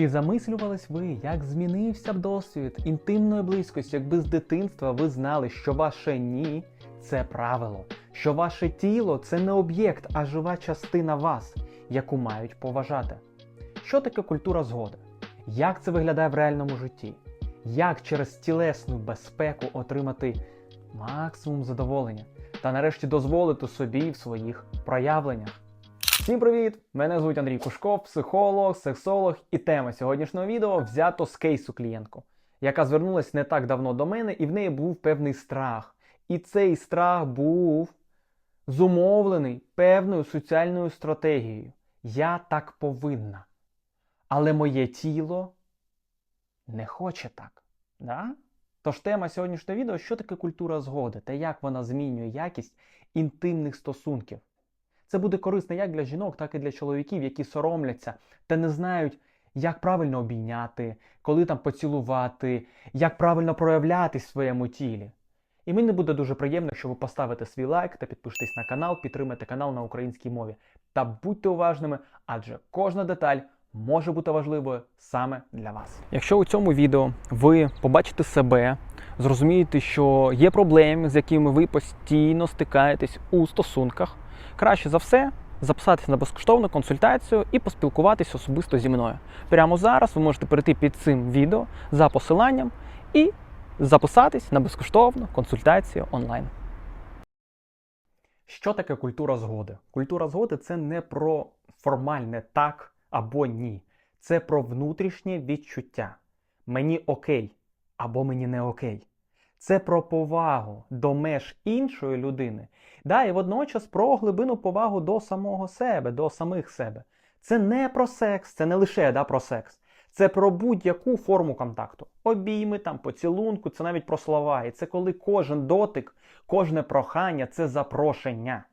Чи замислювались ви, як змінився б досвід інтимної близькості, якби з дитинства ви знали, що ваше ні це правило, що ваше тіло це не об'єкт, а жива частина вас, яку мають поважати? Що таке культура згоди? Як це виглядає в реальному житті? Як через тілесну безпеку отримати максимум задоволення та нарешті дозволити собі в своїх проявленнях? Всім привіт! Мене звуть Андрій Кушков, психолог, сексолог, і тема сьогоднішнього відео взято з кейсу клієнтку, яка звернулася не так давно до мене, і в неї був певний страх. І цей страх був зумовлений певною соціальною стратегією. Я так повинна. Але моє тіло не хоче так. Да? Тож тема сьогоднішнього відео що таке культура згоди та як вона змінює якість інтимних стосунків. Це буде корисно як для жінок, так і для чоловіків, які соромляться та не знають, як правильно обійняти, коли там поцілувати, як правильно проявлятись в своєму тілі. І мені буде дуже приємно, якщо ви поставите свій лайк та підпишетесь на канал, підтримайте канал на українській мові. Та будьте уважними, адже кожна деталь може бути важливою саме для вас. Якщо у цьому відео ви побачите себе, зрозумієте, що є проблеми, з якими ви постійно стикаєтесь у стосунках, краще за все записатися на безкоштовну консультацію і поспілкуватися особисто зі мною. Прямо зараз ви можете перейти під цим відео за посиланням і записатись на безкоштовну консультацію онлайн. Що таке культура згоди? Культура згоди це не про формальне так або ні. Це про внутрішнє відчуття. Мені окей або мені не окей. Це про повагу до меж іншої людини. Да, і водночас про глибину повагу до самого себе, до самих себе. Це не про секс, це не лише да, про секс. Це про будь-яку форму контакту. Обійми, там, поцілунку, це навіть про слова. І це коли кожен дотик, кожне прохання це запрошення,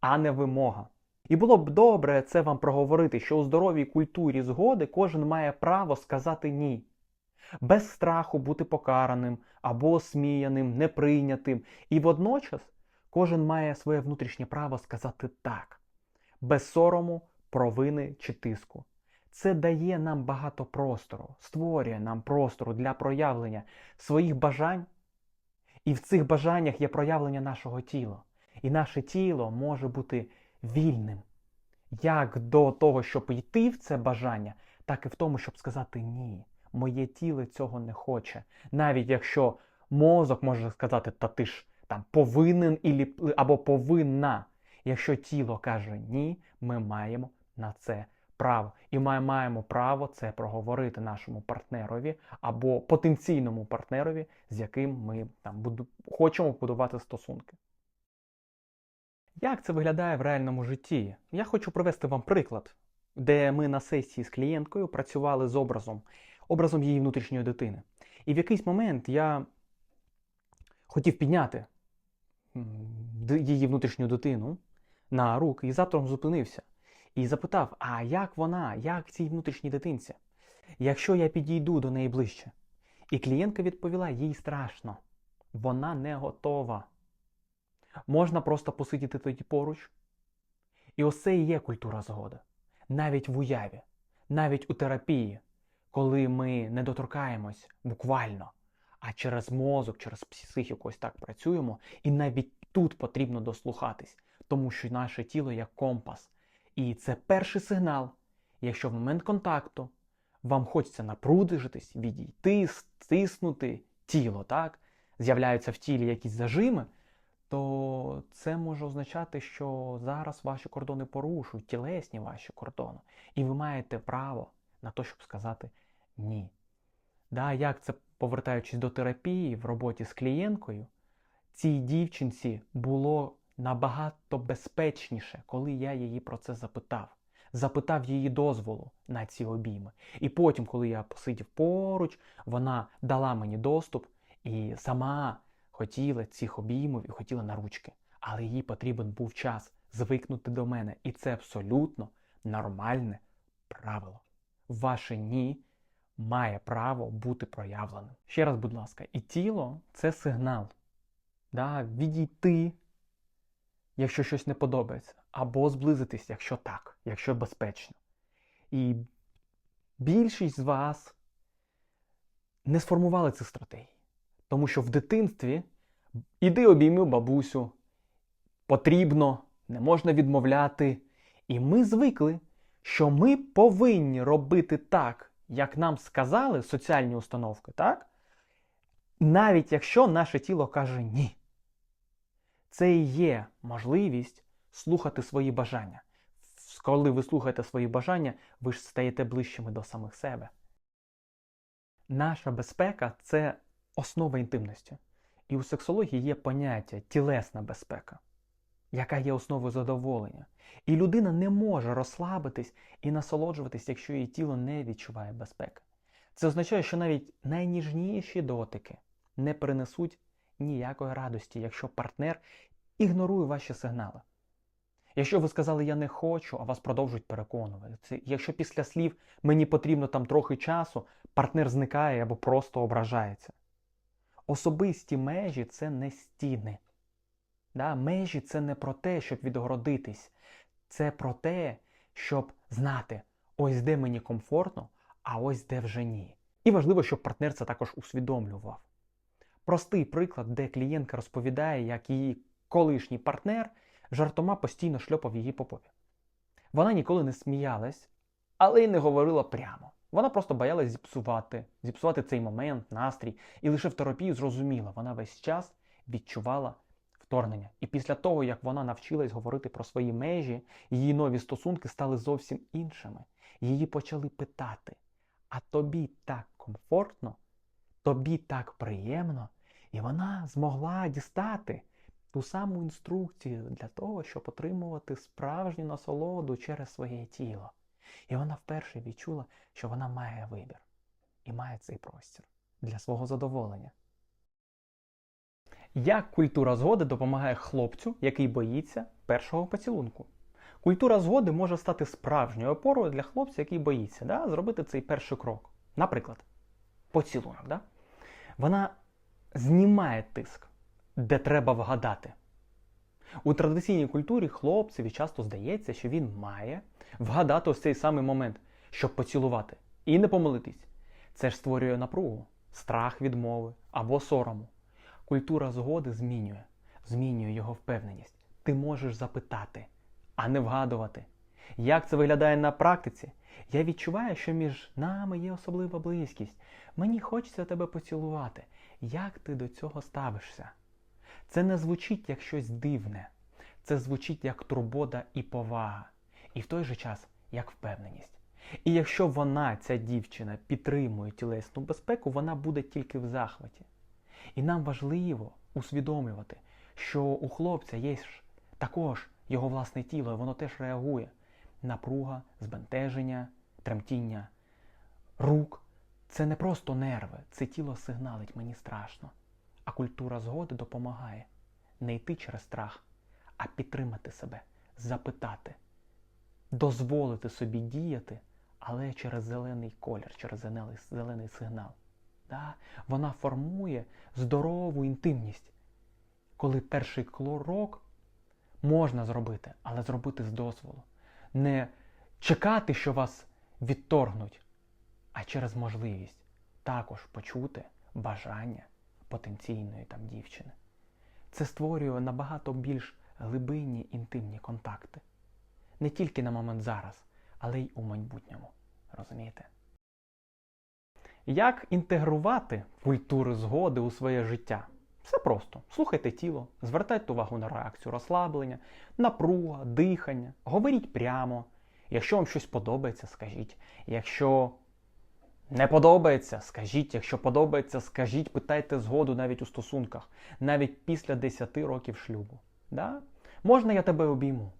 а не вимога. І було б добре це вам проговорити, що у здоровій культурі згоди кожен має право сказати ні. Без страху бути покараним або осміяним, неприйнятим. І водночас кожен має своє внутрішнє право сказати так, без сорому, провини чи тиску. Це дає нам багато простору, створює нам простору для проявлення своїх бажань. І в цих бажаннях є проявлення нашого тіла. І наше тіло може бути вільним як до того, щоб йти в це бажання, так і в тому, щоб сказати ні. Моє тіло цього не хоче. Навіть якщо мозок може сказати, та ти ж там повинен або повинна. Якщо тіло каже ні, ми маємо на це право. І ми маємо право це проговорити нашому партнерові або потенційному партнерові, з яким ми там буду, хочемо будувати стосунки. Як це виглядає в реальному житті? Я хочу привести вам приклад, де ми на сесії з клієнткою працювали з образом, образом її внутрішньої дитини. І в якийсь момент я хотів підняти її внутрішню дитину на руки і завтра зупинився. І запитав: а як вона, як цій внутрішній дитинці? Якщо я підійду до неї ближче? І клієнтка відповіла: їй страшно, вона не готова. Можна просто посидіти тоді поруч. І ось це і є культура згоди. Навіть в уяві, навіть у терапії, коли ми не доторкаємось буквально, а через мозок, через психіку ось так працюємо, і навіть тут потрібно дослухатись, тому що наше тіло як компас. І це перший сигнал, якщо в момент контакту вам хочеться напрудижитись, відійти, стиснути тіло, так? З'являються в тілі якісь зажими, то це може означати, що зараз ваші кордони порушують, тілесні ваші кордони. І ви маєте право на те, щоб сказати ні. Да, як це, повертаючись до терапії в роботі з клієнткою, цій дівчинці було набагато безпечніше, коли я її про це запитав. Запитав її дозволу на ці обійми. І потім, коли я посидів поруч, вона дала мені доступ і сама хотіла цих обіймів і хотіла на ручки. Але їй потрібен був час звикнути до мене. І це абсолютно нормальне правило. Ваше ні має право бути проявленим. Ще раз, будь ласка, і тіло це сигнал. Да, відійти, якщо щось не подобається, або зблизитись, якщо так, якщо безпечно. І більшість з вас не сформували цих стратегій. Тому що в дитинстві іди обійми бабусю, потрібно, не можна відмовляти. І ми звикли, що ми повинні робити так, як нам сказали соціальні установки, так? Навіть якщо наше тіло каже ні. Це і є можливість слухати свої бажання. Коли ви слухаєте свої бажання, ви ж стаєте ближчими до самих себе. Наша безпека це основа інтимності. І у сексології є поняття тілесна безпека, яка є основою задоволення. І людина не може розслабитись і насолоджуватись, якщо її тіло не відчуває безпеки. Це означає, що навіть найніжніші дотики не принесуть ніякої радості, якщо партнер ігнорує ваші сигнали. Якщо ви сказали я не хочу, а вас продовжують переконувати. Якщо після слів мені потрібно там трохи часу, партнер зникає або просто ображається. Особисті межі це не стіни. Да? Межі це не про те, щоб відгородитись. Це про те, щоб знати, ось де мені комфортно, а ось де вже ні. І важливо, щоб партнер це також усвідомлював. Простий приклад, де клієнтка розповідає, як її колишній партнер жартома постійно шльопав її по попі. Вона ніколи не сміялась, але й не говорила прямо. Вона просто боялась зіпсувати, зіпсувати цей момент, настрій, і лише в терапії зрозуміла, вона весь час відчувала вторгнення. І після того, як вона навчилась говорити про свої межі, її нові стосунки стали зовсім іншими. Її почали питати: а тобі так комфортно, тобі так приємно, і вона змогла дістати ту саму інструкцію для того, щоб отримувати справжню насолоду через своє тіло. І вона вперше відчула, що вона має вибір і має цей простір для свого задоволення. Як культура згоди допомагає хлопцю, який боїться першого поцілунку? Культура згоди може стати справжньою опорою для хлопця, який боїться, да? зробити цей перший крок. Наприклад, поцілунок. Да? Вона знімає тиск, де треба вгадати. У традиційній культурі хлопцеві часто здається, що він має вгадати ось цей самий момент, щоб поцілувати, і не помилитись. Це ж створює напругу, страх відмови або сорому. Культура згоди змінює, змінює його впевненість. Ти можеш запитати, а не вгадувати. Як це виглядає на практиці? Я відчуваю, що між нами є особлива близькість. Мені хочеться тебе поцілувати. Як ти до цього ставишся? Це не звучить як щось дивне, це звучить як турбота і повага, і в той же час як впевненість. І якщо вона, ця дівчина, підтримує тілесну безпеку, вона буде тільки в захваті. І нам важливо усвідомлювати, що у хлопця є також його власне тіло, і воно теж реагує. Напруга, збентеження, тремтіння рук. Це не просто нерви, це тіло сигналить мені страшно. А культура згоди допомагає не йти через страх, а підтримати себе, запитати, дозволити собі діяти, але через зелений колір, через зелений сигнал. Да? Вона формує здорову інтимність, коли перший крок можна зробити, але зробити з дозволу. Не чекати, що вас відторгнуть, а через можливість також почути бажання потенційної там дівчини. Це створює набагато більш глибинні інтимні контакти. Не тільки на момент зараз, але й у майбутньому. Розумієте? Як інтегрувати культуру згоди у своє життя? Все просто. Слухайте тіло, звертайте увагу на реакцію розслаблення, напруга, дихання, говоріть прямо. Якщо вам щось подобається, скажіть. Якщо не подобається, скажіть. Якщо подобається, скажіть, питайте згоду навіть у стосунках, навіть після 10 років шлюбу. Да? Можна я тебе обійму?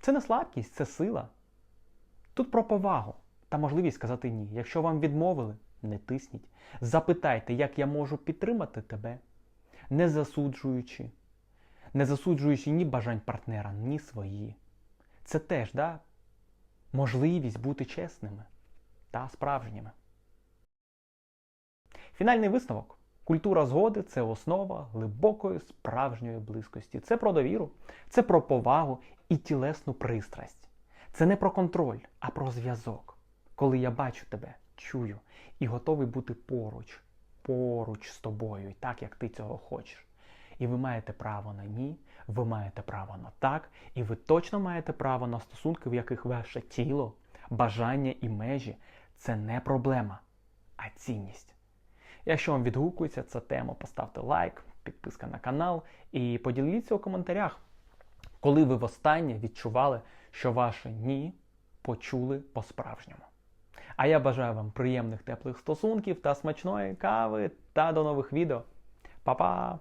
Це не слабкість, це сила. Тут про повагу та можливість сказати ні. Якщо вам відмовили, не тисніть. Запитайте, як я можу підтримати тебе, не засуджуючи, не засуджуючи ні бажань партнера, ні свої. Це теж да, можливість бути чесними та справжніми. Фінальний висновок. Культура згоди це основа глибокої справжньої близькості. Це про довіру, це про повагу і тілесну пристрасть. Це не про контроль, а про зв'язок. коли я бачу тебе, чую і готовий бути поруч, поруч з тобою, так, як ти цього хочеш. І ви маєте право на ні, ви маєте право на так, і ви точно маєте право на стосунки, в яких ваше тіло, бажання і межі це не проблема, а цінність. Якщо вам відгукується ця тема, поставте лайк, підписка на канал і поділіться у коментарях, коли ви востаннє відчували, що ваше ні почули по-справжньому. А я бажаю вам приємних теплих стосунків та смачної кави та до нових відео. Па-па!